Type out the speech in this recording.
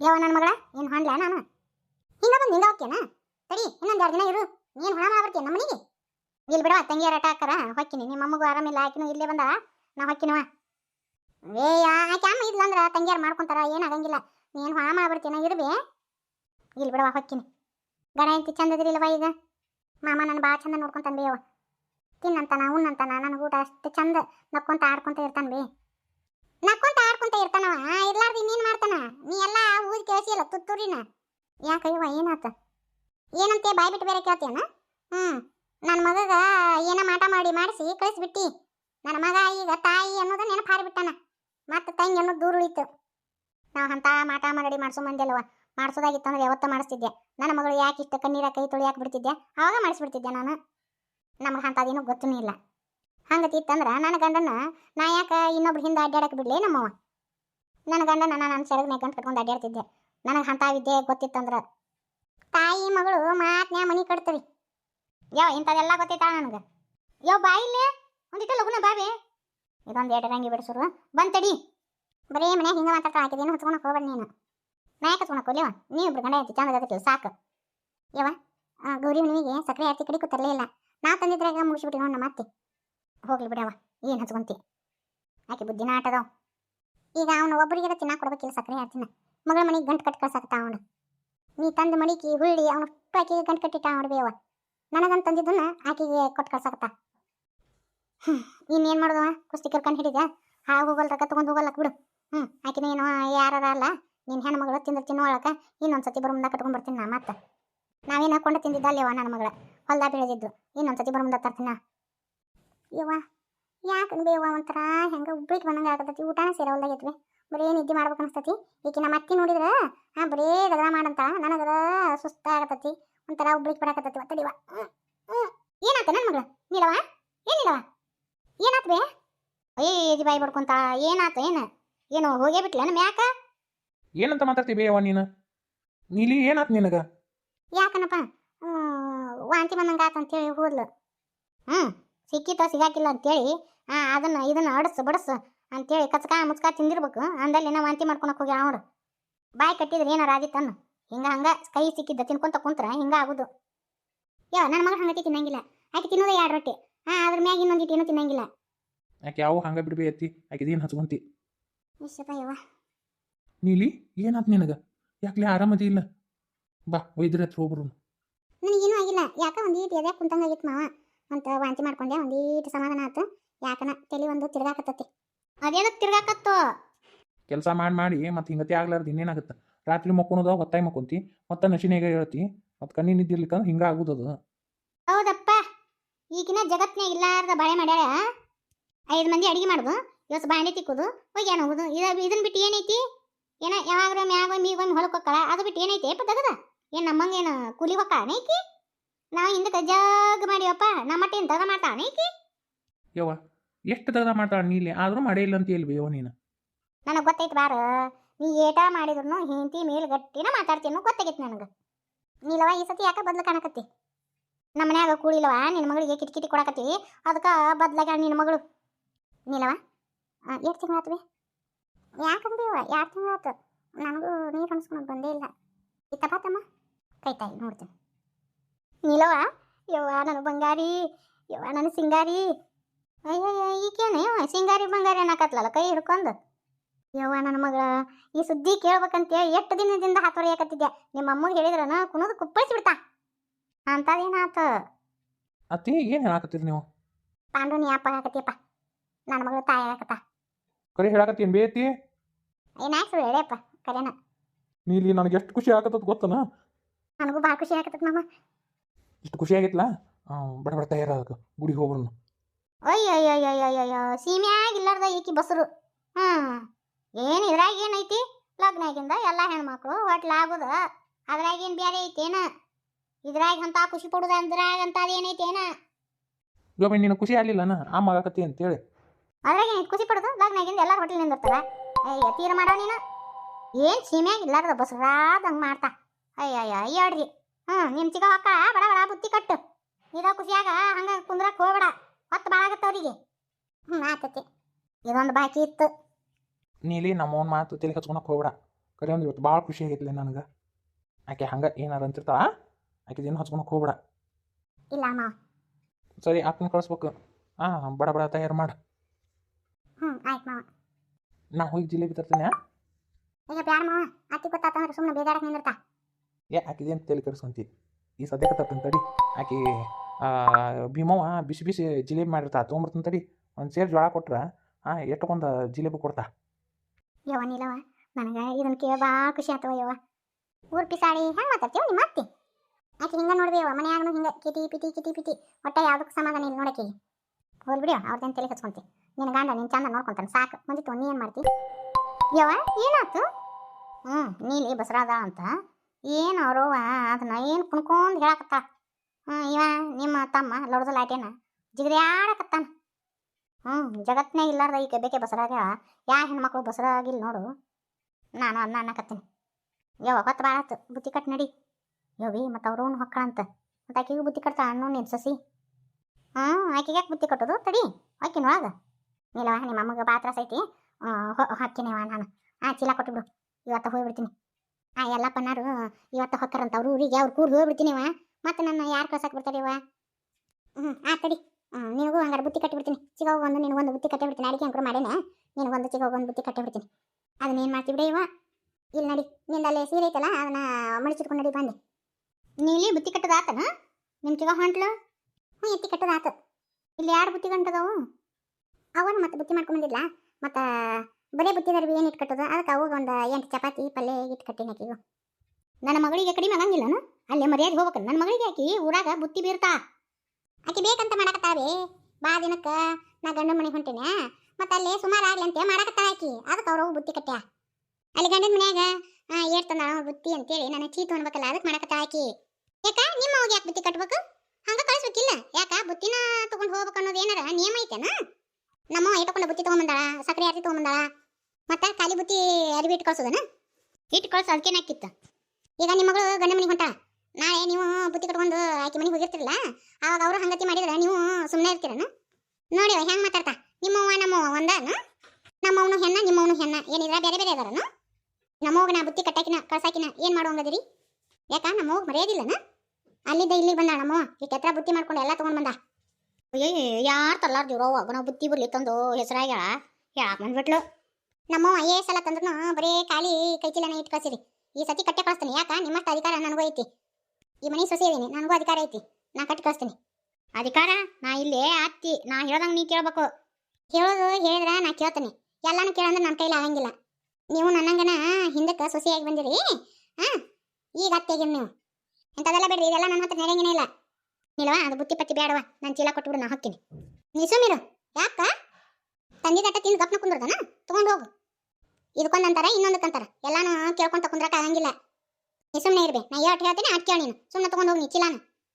ಯಾವ ನನ್ನ ಮಗಳ? ಏನು ಹಾಂಡ್ಲ ನಾನು ಹಿಂಗ ಬಂದು ಹಿಂಗ ಹೋಗ್ತೇನ ತಡಿ, ಇನ್ನೊಂದು ಎರಡು ದಿನ ಇರು. ನೀನು ಹೊಣ ಮಾಡ್ಬರ್ತೀನಿ ನಮ್ಮ ಮನೆಗೆ ಇಲ್ಲಿ ಬಿಡವ ತಂಗಿಯರ ಆಟ ಹಾಕರ, ಹೊಕ್ಕಿನಿ. ನಿಮ್ಮ ಅಮ್ಮಗೂ ಆರಾಮಿಲ್ಲ, ಆಕಿನೂ ಇಲ್ಲೇ ಬಂದ ನಾ ಹೊಕ್ಕಿನವ. ಏ ಆಕೆ ಅಮ್ಮ ಇದ್ಲ ಅಂದ್ರ ತಂಗಿಯಾರು ಮಾಡ್ಕೊಂತಾರ ಏನಾಗಂಗಿಲ್ಲ ನೀನು ಹೊಣ ಮಾಡ್ಬರ್ತೀನ ಇರ್ಬಿ. ಇಲ್ಲಿ ಬಿಡವ ಹೊಕ್ಕಿನಿ. ಗಡ ಎಂತಿ ಚಂದ ಅದಿರಿಲ್ಲವ ಈಗ. ಮಾಮ ನನ್ನ ಬಾಳ ಚಂದ ನೋಡ್ಕೊಂತಾನ ಬೇವ ತಿನ್ನಂತಾನ, ಉಣ್ಣಂತಾನ ನನಗೆ ಊಟ ಅಷ್ಟು ಚಂದ ನಕ್ಕೊಂತ ಆಡ್ಕೊಂತ ಇರ್ತಾನ ಬೇ. ನಕ್ಕೊಂತ ಆಡ್ಕೊಂತ ಇರ್ತಾನವ. ಇರ್ಲಾರ್ದು ಇನ್ನೇನ್ ಮಾಡ್ತಾನ? ನೀ ಎಲ್ಲ ಊದ್ ಕೇಳಿಸಿಲ್ಲ ತುತ್ತೂರಿನ? ಯಾಕಯ್ಯವ ಏನಾತ? ಏನಂತೆ, ಬಾಯ್ ಬಿಟ್ಟು ಬೇರೆ ಕೇಳ್ತೀಯನ? ಹ್ಮ್. ನನ್ನ ಮಗಗ ಏನ ಮಾಟ ಮಾಡಿ ಮಾಡಿಸಿ ಕಳಿಸ್ಬಿಟ್ಟಿ. ನನ್ನ ಮಗ ಈಗ ತಾಯಿ ಅನ್ನೋದ ನೆನಪು ಹಾರಿಬಿಟ್ಟಾನ ಮತ್ತೆ ತಂಗಿ ಅನ್ನೋದು ದೂರ ಉಳಿತು. ನಾವು ಅಂತ ಮಾಟ ಮಾಡಿ ಮಾಡಿಸೋ ಮಂದಿಲ್ವ ಮಾಡಿಸೋದಾಗಿತ್ತು ಅಂದ್ರೆ ಯಾವತ್ತ ಮಾಡಿಸ್ತಿದ್ದೆ ನನ್ನ ಮಗಳು ಯಾಕೆ ಇಷ್ಟ ಕಣ್ಣೀರ, ಕೈ ತೊಳಿಯಾಕೆ ಬಿಡ್ತಿದ್ದೆ ಅವಾಗ ಮಾಡಿಸ್ಬಿಡ್ತಿದ್ದೆ ನಾನು? ನಮಗೆ ಅಂಥದ್ದೇನು ಗೊತ್ತೂ ಇಲ್ಲ. ಹಂಗತಿತ್ತಂದ್ರ ನನ್ನ ಗಂಡನ ನಾ ಯಾಕೆ ಇನ್ನೊಬ್ರು ಹಿಂದೆ ಅಡ್ಡಾಡಕ್ಕೆ ಬಿಡ್ಲಿ ನಮ್ಮವ ನನ್ನ ಗಂಡನ ನನ್ನ ಸೆರಗ್ ಮೇಕಂತ ಕಟ್ಕೊಂಡು ಅಡ್ಡಾಡ್ತಿದ್ದೆ ನನಗೆ ಅಂಥ ವಿದ್ಯೆ ಗೊತ್ತಿತ್ತಂದ್ರ ತಾಯಿ ಮಗಳು ಮಾತ್ನ್ಯಾ ಮನಿ ಕಟ್ತರಿ ಯಾವ ಇಂಥದೆಲ್ಲ ಗೊತ್ತೈತಾ ನನಗೆ? ಯಾವ ಬಾಯಿಲ್ಲೇ ಒಂದಿಟ್ಟು ಲಗುನ ಬಾಬೆ ಇದೊಂದು ಎರಡು ರಂಗಿ ಬಿಡಿಸೋರು ಬಂತಡಿ ಬರೀ ಮನ್ಯಾಗ ಹಿಂಗೆ ಮಾತಾಡ್ತಾ ಹಾಕಿದೇನು ಹಚ್ಕೊಳಕ್ ಹೋಗ್ಬೇಡ ನೀನು. ನಾ ಯಾಕೆ ಹಚ್ಕೊಳಕ್ ನೀ ನೀವು ಗಂಡ ಐತಿ ಚಂದ ಅದಕ್ಕೆ ಸಾಕು. ಯವ ಗೌರಿ ಮನೆಗೆ ಸಕ್ಕರೆ ಹತ್ತಿ ಕಡೆ ಕೂತರ್ಲೇ ಇಲ್ಲ. ನಾ ತಂದಿದ್ರಾಗ ಮುಗಿಸ್ಬಿಟ್ಟು ನೋಡ್ ಮತ್ತೆ ಹೋಗ್ಲಿ ಬಿಡವ ಏನು ಹಚ್ಕೊಂತಿ ಆಕೆ ಬುದ್ಧಿನ ಆಟದವ್ ಈಗ ಅವನು ಒಬ್ಬರಿಗೆ ತಿನ್ನ ಕೊಡ್ಬೇಕಿಲ್ಲ ಸಕ್ಕರೆ ಹಾಕ್ತಿನ ಮಗಳ ಮನೆಗೆ ಗಂಟು ಕಟ್ಟಿ ಕಳ್ಸಾಕತ್ತ ಅವನು? ನೀ ತಂದು ಮಡಿಕಿ ಹುಳ್ಳಿ ಅವನು ಆಕೆಗೆ ಗಂಟು ಕಟ್ಟಿಟ್ಟ ಅವನು ಬೇವ ನನಗಂತ ತಂದಿದ್ದನ್ನ ಆಕೆಗೆ ಕೊಟ್ಟು ಕಳ್ಸಾಕತ್ತ? ಹ್ಞೂ ಮಾಡೋದವ? ಕುಸ್ತಿ ಕರ್ಕೊಂಡು ಹಿಡಿದ ಹಾಗೆ ಹೋಗಲ್ಲ ರೊಕ್ಕ ತೊಗೊಂಡು ಹೋಗಲ್ಲ ಬಿಡು. ಹ್ಞೂ ಆಕಿನ ಏನು ಯಾರ ಅಲ್ಲ? ನಿನ್ನ ಹೆಣ್ಣು ಮಗಳು ತಿಂದ್ರೆ ತಿನ್ನೋಳಕ ಇನ್ನೊಂದು ಸತಿ ಬರೋ ಮುಂದೆ ಕಟ್ಕೊಂಡ್ ಬರ್ತೀನಿ ನಾ ಮತ್ತೆ. ನಾವೇನು ಹಾಕೊಂಡು ತಿಂದಿದ್ದ ಅಲ್ಲೇವ ನನ್ನ ಮಗಳ? ಹೊಲ್ದಾಗ ಬೆಳೆದಿದ್ದು. ಇನ್ನೊಂದು ಸತಿ ಬರೋ ಮುಂದೆ ತರ್ತೀನಿ ಯವ್ವ ಯಾಕೆ ಬೇವ ಒಂಥರ ಹೆಂಗೆ ಉಬ್ಬಿಟ್ಟು ಬಂದಂಗೆ ಆಗತೈತಿ ಊಟನ ಸೇರವಲ್ದಾಗೈತ್ವಿ ಬರೀ ನಿದ್ದೆ ಮಾಡ್ಬೇಕು ಅನಿಸ್ತತಿ. ಈಕೆ ನಮ್ಮ ಅತ್ತಿ ನೋಡಿದ್ರೆ ಹಾಂ ಬರೀ ಗದ ಮಾಡಂತ ನನಗರ ಸುಸ್ತ ಆಗತೈತಿ ಒಂಥರ ಉಬ್ಬಿಟ್ಟು ಬರಾಕತ್ತೈತಿ ಒತ್ತಡಿವ ಏನಾತ ನನ್ನ ಮಗಳು? ನೀಡವ ಏನಿಲ್ಲವ ಏನಾತ್ ಬೇ? ಅಯ್ಯ ಬಾಯಿ ಬಡ್ಕೊಂತ ಏನಾತ ಏನು? ಏನು ಹೋಗೇ ಬಿಟ್ಲ ನಮ್ಮ ಯಾಕ ಏನಂತ ಮಾತಾಡ್ತೀವಿ ಅವ್ವ ನೀನು? ನೀಲಿ ಏನಾತ್ ನಿನಗ? ಯಾಕನಪ್ಪ? ಆ ವಾಂತಿ ಬಂದಂಗೆ ಆತಂತೇಳಿ ಹೋದ್ಲು. ಹ್ಞೂ ಸಿಕ್ಕಿತ ಸಿಗಾಕಿಲ್ಲ ಅಂತೇಳಿ ಆ ಅದನ್ನ ಇದನ್ನ ಅಡಸ್ ಬಡಸು ಅಂತೇಳಿ ಕಚ್ಕ ಮುಚ್ಕ ತಿಂದಿರ್ಬೇಕು. ಅಂದಲ್ಲಿ ಏನೋ ವಾಂತಿ ಮಾಡ್ಕೊಳಕ್ ಹೋಗಿ ಅವ್ರು ಬಾಯಿ ಕಟ್ಟಿದ್ರೆ ಏನಾರ ಆಗಿತ್ತನ್ನು ಹಿಂಗೆ ಹಂಗೆ ಕೈ ಸಿಕ್ಕಿದ್ದ ತಿನ್ಕೊಂತ ಕುಂತ್ರೆ ಹಿಂಗೆ ಆಗೋದು. ಯೋ ನನ್ನ ಮಗ ಹಂಗತಿ ತಿನ್ನಂಗಿಲ್ಲ. ಆಕೆ ತಿನ್ನೋದೇ ಎರಡು ರೊಟ್ಟಿ. ಹಾಂ ಅದ್ರ ಮ್ಯಾಗ ಇನ್ನೊಂದಿಟ್ಟು ಏನೂ ತಿನ್ನಂಗಿಲ್ಲ. ಯಾಕೆ ಯಾವ ಹಂಗೆ ಬಿಡ್ಬಿ ಎತ್ತಿ ಆಕೆ ಏನು ಹಚ್ಕೊಂತಿ? ವಿಷಪ ಯವ್ವ. ನೀಲಿ ಏನಾತ್ ನಿನಗ? ಯಾಕಲೇ ಆರಾಮದಿ ಇಲ್ಲ? ಬಾ ವೈದ್ಯರ ಹತ್ರ ಹೋಗ್ಬರು ನನಗೇನೂ ಆಗಿಲ್ಲ. ಯಾಕ ಒಂದೀಟ್ ಎದೆ ಕುಂತಂಗಾಗಿತ್ತು ಮಾವ? ಅಂತ ವಾಂತಿ ಮಾಡ್ಕೊಂಡೆ ಒಂದೀಟ್ ಸಮಾಧಾನ ಆತು. ಯಾಕನ ತಲೆ ಒಂದು ತಿರ್ಗಾಕತ್ತತಿ. ಅದೇನೋ ತಿರ್ಗಾಕತ್ತೋ? ಕೆಲಸ ಮಾಡಿ ಮಾಡಿ ಮತ್ತೆ ಹಿಂಗತಿ ಆಗ್ಲಾರ್ದು ಇನ್ನೇನಾಗುತ್ತೆ? ರಾತ್ರಿ ಮಕ್ಕೊಳೋದು ಹೊತ್ತಾಯಿ ಮಕ್ಕೊಂತಿ ಮತ್ತೆ ನಶಿನಾಗ ಹೇಳ್ತಿ ಮತ್ತೆ ಕಣ್ಣಿ ನಿದ್ದಿರ್ಲಿಕ್ಕ ಹಿಂಗ ಆಗುದದು. ಹೌದಪ್ಪ. ಈಗಿನ ಜಗತ್ನ್ಯಾಗ ಇಲ್ಲಾರ್ದ ಬಾಳೆ ಮಾಡ್ಯಾಳ? ಐದು ಮಂದಿ ಅಡಿಗೆ ಮಾಡುದು ಇವತ್ತು ಬಾಂಡೆ ತಿಕ್ಕುದು ಹೋಗಿ ಏನು ಹೋಗುದು ಇದ ಇದನ್ನ ಬಿಟ್ಟು ಏನೈತಿ? ಏನ ಯಾವಾಗ ಮ್ಯಾಗ ಮೀಗೊಮ್ಮೆ ಹೊಲಕ್ಕೆ ಹೋಗ್ಕಳ ಅದು ಬಿಟ್ಟು ಏನೈತಿ? ಪದಗದ? ಏನು ನಮ್ಮಂಗೆ ಏನು ಕೂಲಿ ಹೋಗ್ಕಳ ಏನೈತಿ ನಾವು ಹಿಂದಕ್ಕೆ ಜಗ್ ಮಾಡಿವಪ್ಪ ನಮ್ಮ ಮಟ್ಟ ಏನು ತಗ ಮಾಡ್ತಾಳ ಏನೈತಿ ಯವ್ವ ಎಷ್ಟು ತಗದ ಮಾಡ್ತಾಳ ನೀಲಿ ಆದರೂ ಮಾಡೇ ಇಲ್ಲ ಅಂತ ಹೇಳ್ಬಿ ಯವ್ವ ನೀನು. ನನಗೆ ಗೊತ್ತೈತೆ ಬಾರ ನೀ ಏಟ ಮಾಡಿದ್ರು ಹೆಂಡತಿ ಮೇಲೆ ಗಟ್ಟಿನ ಮಾತಾಡ್ತೀನೋ ಗೊತ್ತಾಗೈತೆ ನನಗೆ. ನೀಲವ ಈ ಸತಿ ಯಾಕೆ ಬದ್ಲು ಕಾಣಕತ್ತಿ? ನಮ್ಮ ಮನ್ಯಾಗ ಕೂಡಿಲ್ಲವ ನಿನ್ನ ಮಗಳಿಗೆ ಕಿಟಕಿಟಿ ಕೊಡಕತ್ತಿ ಅದಕ್ಕೆ ಬದ್ಲಾಗ ನಿನ್ನ ಮಗಳು. ನೀಲವ ಎಷ್ಟು ತಿಂಗಳಾತ್ವಿ ಯಾಕಂದೀವ ಎರಡು ತಿಂಗಳಾತು? ನನಗೂ ನೀರು ಅನ್ಸ್ಕೊಂಡು ಬಂದೇ ಇಲ್ಲ. ಇತ್ತಪ್ಪ ತಮ್ಮ? ಕೈ ತಾಯಿ ನೋಡ್ತೀನಿ. ನೀಲವ ಯವ್ವ ನನ್ನ ಬಂಗಾರಿ. ಯವ್ವ ನನ್ನ ಸಿಂಗಾರಿ. ಅಯ್ಯಯ್ಯ ಈಕೇನೆ ಸಿಂಗಾರಿ ಬಂಗಾರಿ ಅನ್ನಕತ್ಲಲ್ಲ ಕೈ ಹಿಡ್ಕೊಂಡು? ಯವ್ವ ನನ್ನ ಮಗಳ ಈ ಸುದ್ದಿ ಕೇಳ್ಬೇಕಂತೇಳಿ ಎಷ್ಟು ದಿನದಿಂದ ಹಾತೊರೆಯಾಕತ್ತಿದ್ದೆ ನಿಮ್ಮ ಅಮ್ಮಗೆ ಹೇಳಿದ್ರನ ಕುಣದು ಕುಪ್ಪಳಿಸ್ಬಿಡ್ತಾ. ಅಂತದೇನಾತ? ಅತ್ತಿ ಏನು ಹೇಳಾಕತ್ತೀರಿ ನೀವು? ಪಾಂಡು ನೀ ಅಪ್ಪ ಹಾಕತ್ತಿಯಪ್ಪ ನನ್ನ ಮಗಳು ತಾಯಿ ಹಾಕತ್ತ ಕರೆ ಹೇಳಾಕತ್ತೀನಿ ಬೇತಿ ಏನಾಯ್ತು ಹೇಳಪ್ಪ ಕರೆನ. ನೀಲಿ ನನಗೆ ಎಷ್ಟು ಖುಷಿ ಆಗತ್ತದ ಗೊತ್ತನ? ನನಗೂ ಭಾಳ ಖುಷಿ ಆಗತ್ತದ ಮಾಮ. ಇಷ್ಟು ಖುಷಿಯಾಗಿತ್ತಲ್ಲ ಬಡ ಬಡ ತಯಾರಾಗ ಗುಡಿಗೆ ಹೋಗ್ಬರು ಅಯ್ಯಯ್ಯಯ್ಯಯ್ಯಯ್ಯೋ ಸೀಮ್ಯಾಗ ಇಲ್ಲಾರ್ದ ಈಕಿ ಬಸರು. ಹಾಂ ಏನು ಇದ್ರಾಗ ಏನೈತಿ ಲಗ್ನಾಗಿಂದ ಎಲ್ಲ ಹೆಣ್ಮಕ್ಳು ಹೊಟ್ಲ ಆಗುದ. ಅದ್ರಾಗ ಏನು ಬೇರೆ ಐತೇನ? ಇದ್ರಾಗ ಅಂತ ಖುಷಿ ಪಡುದ ಅಂದ್ರಾಗ ಅಂತ ಅದೇನೈತೇನ ಇವಾಗ ನೀನು ಖುಷಿ ಆಗ್ಲಿಲ್ಲನ? ಆ ಮಗಾಕತ್ತಿ ಅಂತೇಳಿ. ಅದ್ರಾಗ ಏನು ಖುಷಿ ಪಡುದು? ಲಗ್ನಾಗಿಂದ ಎಲ್ಲಾರು ಹೋಟೆಲ್ ನಿಂದಿರ್ತಾರ ಅಯ್ಯ ತೀರ ಮಾಡೋ ನೀನು? ಏನು ಸೀಮ್ಯಾಗ ಇಲ್ಲಾರ್ದ ಬಸರಾದಂಗೆ ಮಾಡ್ತಾ? ಅಯ್ಯಯ್ಯ ಅಯ್ಯಾಡ್ರಿ ಹ್ಞೂ ನಿಮ್ಮ ಚಿಕ್ಕ ಅಕ್ಕ ಬಡ ಬಡ ಬುತ್ತಿ ಕಟ್ಟು. ಇದ ಖುಷಿಯಾಗ ಹಂಗ ಕುಂದ್ರಕ್ಕೆ ಹೋಗ್ಬೇಡ. ಹೊತ್ತು ಭಾಳ ಆಗತ್ತ ಅವರಿಗೆ ಹ್ಞೂ ಆತತಿ ಇದೊಂದು ಬಾಕಿ ಇತ್ತು. ನೀಲಿ ನಮ್ಮವನ್ ಮಾತು ತಲೆ ಹಚ್ಕೊಳಕ್ ಹೋಗ್ಬೇಡ. ಕರೆ ಅಂದ್ರೆ ಇವತ್ತು ಭಾಳ ಖುಷಿ ಆಗೈತಿಲ್ಲ ನನಗೆ. ಆಕೆ ಹಂಗೆ ಏನಾರ ಅಂತಿರ್ತಾಳ ಆಕೆ ಏನು ಹಚ್ಕೊಳಕ್ ಹೋಗ್ಬೇಡ. ಇಲ್ಲ ಮಾವ ಸರಿ ಆತನ ಕಳಿಸ್ಬೇಕು. ಹಾಂ ಬಡ ಬಡ ತಯಾರು ಮಾಡು. ಹ್ಞೂ ಆಯ್ತು ಮಾವ. ನಾ ಹೋಗಿ ಜಿಲೇಬಿ ತರ್ತೀನಿ? ಈಗ ಬ್ಯಾಡ ಮಾವ. ಅತ್ತಿ ಗೊತ್ತಾತಂದ್ರೆ ಸುಮ್ಮನೆ ಬೇಜಾರಕ್ಕೆ ನಿಂದಿರ್ತಾ ಏ ಆಕಿದೇನು ತಲೆ ಕೆಡಿಸ್ಕೊಂತಿ ಈ ಸದ್ಯಕ್ಕೆ ತರ್ತೀನಿ ತಡಿ. ಆಕಿ ಭೀಮವ್ವ ಬಿಸಿ ಬಿಸಿ ಜಿಲೇಬಿ ಮಾಡಿರ್ತಾ, ತೊಗೊಂಬರ್ತೀನಿ ತಡಿ. ಒಂದು ಸೇರು ಜೋಳ ಕೊಟ್ರೆ ಹಾಂ ಎಷ್ಟೊಂದು ಜಿಲೇಬಿ ಕೊಡ್ತಾ? ಯವ್ವ ನೀಲವ ನನಗೆ ಇದನ್ನ ಕೇಳ ಭಾಳ ಖುಷಿ ಆತವ ಯವ್ವ. ಊರ್ ಪಿಸಾಡಿ ಹೆಂಗೆ ಮಾತಾಡ್ತೀವ ನಿಮ್ಮ ಅತ್ತಿ? ಆಕೆ ಹಿಂಗೆ ಮನೆ ಮನ್ಯಾಗನು ಹಿಂಗೆ ಕಿಟಿ ಪಿಟಿ ಕಿಟಿ ಪಿಟಿ, ಒಟ್ಟ ಯಾವುದಕ್ಕೆ ಸಮಾಧಾನ ಇಲ್ಲ ನೋಡಕ್ಕೆ. ಹೋಲ್ ಬಿಡಿಯೋ ಅವ್ರದ್ದೇನು ತಲೆ ಹಚ್ಕೊಂತಿ ನಿನ್ನ ಗಂಡ ನಿನ್ನ ಚಂದ ನೋಡ್ಕೊಂತಾನೆ, ಸಾಕು. ಮುಂದಿತ್ತು ನೀ ಏನು ಮಾಡ್ತಿ? ಯವ್ವ ಏನಾಯ್ತು ಹ್ಞೂ ನೀಲಿ ಬಸರಾದ ಅಂತ. ಏನು ಅವ್ರವ್ವ? ಅದನ್ನ ಏನು ಕುಣ್ಕೊಂಡು ಹೇಳಕತ್ತ ಹ್ಞೂ ಇವ ನಿಮ್ಮ ತಮ್ಮ ಲೊಡ್ದು ಲಾಟೇನ ಜಿಗದ್ಯಾಡಕತ್ತಾನ? ಹ್ಞೂ ಜಗತ್ನೇ ಇಲ್ಲಾರ್ದ ಈಗ ಬೇಕೆ ಬಸರಾಗ ಯಾ ಹೆಣ್ಮಕ್ಳು ಬಸರಾಗಿಲ್ಲ ನೋಡು. ನಾನು ಅದನ್ನ ಅನ್ನಕತ್ತೀನಿ. ಯವ್ವ, ಗೊತ್ತ ಬಾಳತ್ತು ಬುತ್ತಿ ಕಟ್ ನಡಿ. ಯವ್ವಿ, ಮತ್ತು ಅವ್ರು ಹೊಕ್ಕಳಂತ. ಮತ್ತು ಆಕೆಗೂ ಬುತ್ತಿ ಕಟ್ತಾ ಅಣ್ಣು ನಿನ್ನ ಸಸಿ. ಹ್ಞೂ ಆಕೆಗೆ ಯಾಕೆ ಬುತ್ತಿ ಕಟ್ಟೋದು? ತಡಿ ಒಳಗೆ. ನೀಲವ ನಿಮ್ಮ ಅಮ್ಮಗೆ ಬಾ ತ್ರಾಸ ಐತಿ. ಹಾಕಿನೇವ ನಾನು. ಆ, ಚೀಲ ಕೊಟ್ಟುಬಿಡು ಇವತ್ತು ಹೋಗ್ಬಿಡ್ತೀನಿ. ಆ ಎಲ್ಲಪ್ಪನಾರು ಇವತ್ತು ಹೊಕ್ಕರಂತ ಅವ್ರು ಊರಿಗೆ ಅವ್ರು ಕೂಡ ಹೋಗ್ಬಿಡ್ತೀನಿವ ಮತ್ತೆ ನನ್ನ ಯಾರು ಕಳ್ಸಕ್ಕೆ ಬಿಡ್ತಾರಿವ ಹ್ಞೂ ಆ ತಡಿ. ನಿನಗೂ ಹಂಗಾರೆ ಬುತ್ತಿ ಕಟ್ಟಿಬಿಡ್ತೀನಿ. ಚಿಗೋಗ ಒಂದು ನಿನಗೊಂದು ಬುತ್ತಿ ಕಟ್ಟಿಬಿಡ್ತೀನಿ. ಅಡಿಗೆ ಅಂಕರು ಮಾಡೇನೆ. ನಿನಗೊಂದು ಚಿಗೋಗ ಒಂದು ಬುತ್ತಿ ಕಟ್ಟಿಬಿಡ್ತೀನಿ. ಅದನ್ನ ಏನು ಮಾಡ್ತೀವಿ ಇವ? ಇಲ್ಲಿ ನಡಿ. ನಿಂದಲ್ಲಿ ಸೀರೆ ಐತಲ್ಲ, ಅದನ್ನ ಮಡಿಚಿಟ್ಕೊಂಡು ನಡಿ, ಬಂದೆ. ನೀಲಿ ಬುತ್ತಿ ಕಟ್ಟದ ಆತನ? ನಿಮ್ಮ ಚಿಗೋ ಹೊಂಟ್ಲು? ಹ್ಞೂ ಎತ್ತಿ ಕಟ್ಟದ ಇಲ್ಲಿ ಎರಡು ಬುತ್ತಿ ಗಂಟದವು? ಅವನು ಮತ್ತೆ ಬುತ್ತಿ ಮಾಡ್ಕೊಂಬಂದಿಲ್ಲ ಮತ್ತು ಬರೀ ಬುತ್ತಿದಾರು ಏನು ಇಟ್ಟು ಕಟ್ಟೋದು ಅದಕ್ಕೆ ಅವಾಗ ಒಂದು ಎಂಟು ಚಪಾತಿ, ಪಲ್ಯ ಇಟ್ಟು ಕಟ್ಟಿನ ನನ್ನ ಮಗಳಿಗೆ ಕಡಿಮೆ ಆಗಂಗಿಲ್ಲನ? ಅಲ್ಲೇ ಮರ್ಯಾದೆ ಹೋಗ್ಬೇಕು ನನ್ನ ಮಗಳಿಗೆ ಆಕಿ? ಊರಾಗ ಬುತ್ತಿ ಬೀರ್ತಾ. ಆಕಿ ಬೇಕಂತ ಮಾಡಕತ್ತಾವೆ ಬಾ ದಿನಕ್ಕೆ, ನಾ ಗಂಡ ಮನೆಗೆ ಹೊಂಟೇನೆ. ಮತ್ತೆ ಅಲ್ಲೆ ಸುಮಾರು ಆಗ್ಲಿ ಅಂತ ಮಾಡಕತ್ತಾಳ ಆಕಿ. ಅದಕ್ಕೆ ಅವ್ರವ್ವ ಬುತ್ತಿ ಕಟ್ಟ್ಯ? ಅಲ್ಲಿ ಗಂಡನ ಮನ್ಯಾಗ ಏಟ್ ತಂದ ಬುತ್ತಿ ಅಂತೇಳಿ ನನಗೆ ಚೀತು ಅನ್ಬೇಕಲ್ಲ ಅದಕ್ಕೆ ಮಾಡಕತ್ತಾಳ ಆಕಿ. ಯಾಕ? ನಿಮ್ಮ ಹೋಗಿ ಯಾಕೆ ಬುತ್ತಿ ಕಟ್ಬೇಕು? ಹಂಗ ಕಳಿಸ್ಬೇಕಿಲ್ಲ? ಯಾಕ? ಬುತ್ತಿನ ತಗೊಂಡು ಹೋಗ್ಬೇಕು ಅನ್ನೋದು ಏನಾರ ನಿಯಮ ಐತೆನ? ನಮ್ಮ ಇಟ್ಕೊಂಡ ಬುತ್ತಿ ತೊಗೊಂಬಂದಾಳ ಸಕ್ಕರೆ ಅರ್ತಿ ತೊಗೊಂಬಂದಾಳ? ಮತ್ತೆ ಖಾಲಿ ಬುತ್ತಿ ಅರಿವಿ ಇಟ್ಟು ಕಳ್ಸೋದನ? ಇಟ್ಟು ಕಳ್ಸೋ ಅದಕ್ಕೆ ನಾಕಿತ್ತ ಈಗ ನಿಮ್ಮ ಮಗಳು ಗಂಡ ಮನೆಗೆ ಹೊಂಟಾಳ. ನಾಳೆ ನೀವು ಬುತ್ತಿ ಕಟ್ಕೊಂಡು ಆಕಿ ಮನೆಗೆ ಹೋಗಿರ್ತಿರಲ್ಲ ಅವಾಗ ಅವರು ಹಂಗತಿ ಮಾಡಿದ್ರೆ ನೀವು ಸುಮ್ಮನೆ ಇರ್ತೀರನ? ನೋಡಿ ಹೆಂಗೆ ಮಾತಾಡ್ತಾ? ನಿಮ್ಮವ್ವ ನಮ್ಮವ್ವ ಒಂದನು? ನಮ್ಮವನು ಹೆಣ್ಣ ನಿಮ್ಮವನು ಹೆಣ್ಣ ಏನಿದ್ರ ಬೇರೆ ಬೇರೆ ಅದಾರನು? ನಮ್ಮವ್ಗ ನಾ ಬುತ್ತಿ ಕಟ್ಟಾಕಿನ ಕಳ್ಸಾಕಿನ ಏನು ಮಾಡುವಂಗದಿರಿ ಯಾಕ ನಮ್ಮವ್ಗ ಮರ್ಯಾದಿಲ್ಲನ? ಅಲ್ಲಿದ್ದ ಇಲ್ಲಿಗೆ ಬಂದ ನಮ್ಮವ್ವ ಈ ಕೆತ್ರ ಬುತ್ತಿ ಮಾಡ್ಕೊಂಡು ಎಲ್ಲ ತೊಗೊಂಡು ಬಂದ ಏ, ಯಾರು ತಲ್ಲಾರ್ದಿವ್ರೋ ನಾವು ಬುತ್ತಿ ಬರ್ಲಿ ತಂದು ಹೆಸರಾಗ್ಯಾಳ. ಹೇಳಕ್ ಬಂದ್ಬಿಟ್ಲು. ನಮ್ಮವ್ವ ಏ ಸಲ ತಂದ್ರು ಬರೀ ಖಾಲಿ ಕೈ ಚೀಲನ ಈ ಸತಿ ಕಟ್ಟೆ ಕಳಿಸ್ತೀನಿ. ಯಾಕ? ನಿಮ್ಮಷ್ಟು ಅಧಿಕಾರ ನನಗೂ ಐತಿ. ಈ ಮನೆ ಸೊಸೆ ಇದೀನಿ. ನನಗೂ ಅಧಿಕಾರ ಐತಿ. ನಾ ಕಟ್ಟಿ ಕಳಿಸ್ತೀನಿ. ಅಧಿಕಾರ? ನಾ ಇಲ್ಲೇ ಅತ್ತಿ ನಾ ಹೇಳ್ದಂಗೆ ನೀ ಕೇಳ್ಬೇಕು. ಹೇಳೋದು ಹೇಳಿದ್ರ ನಾ ಕೇಳ್ತೀನಿ. ಎಲ್ಲಾನು ಕೇಳಂದ್ರೆ ನನ್ನ ಕೈಲಿ ಆಗಂಗಿಲ್ಲ. ನೀವು ನನ್ನಂಗನ ಹಿಂದಕ್ಕೆ ಸೊಸೆಯಾಗಿ ಬಂದಿರಿ. ಹಾಂ? ಈಗ ಅತ್ತೆಗಿರಿ ನೀವು? ಇಂಥದೆಲ್ಲ ಬಿಡ್ರಿ. ಇದೆಲ್ಲ ನನ್ನ ಹತ್ರ ನಡೆಯಂಗೇನೇ ಇಲ್ಲ. ನಿಲ್ವಾ ಅದು ಬುತ್ತಿ ಬೇಡವಾ ನಾನು ಚೀಲ ಕೊಟ್ಬಿಡು, ನಾ ಹಾಕ್ತೀನಿ ನೀ ಸುಮ್ಮಿರು ಯಾಕ? ತಂದಿ ತಟ್ಟ ತಿಂದು ಗಪ್ನ ಕುಂದ್ರದನ? ತಗೊಂಡು ಹೋಗು. ಇದಕ್ಕೊಂದಂತಾರ ಇನ್ನೊಂದಕ್ಕಂತಾರ ಎಲ್ಲಾನು ಕೇಳ್ಕೊಂತ ಕುಂದ್ರಕ ಆಗಂಗಿಲ್ಲ. ನೀ ಸುಮ್ಮನೆ ಇರ್ಬೇ, ನಾ ಹೇಳ್ತೀನಿ, ಅಟ್ ಕೇಳಿ ನೀನು. ಸುಮ್ಮನೆ ತಗೊಂಡು ಹೋಗಿ ನೀ ಚೀಲಾನ.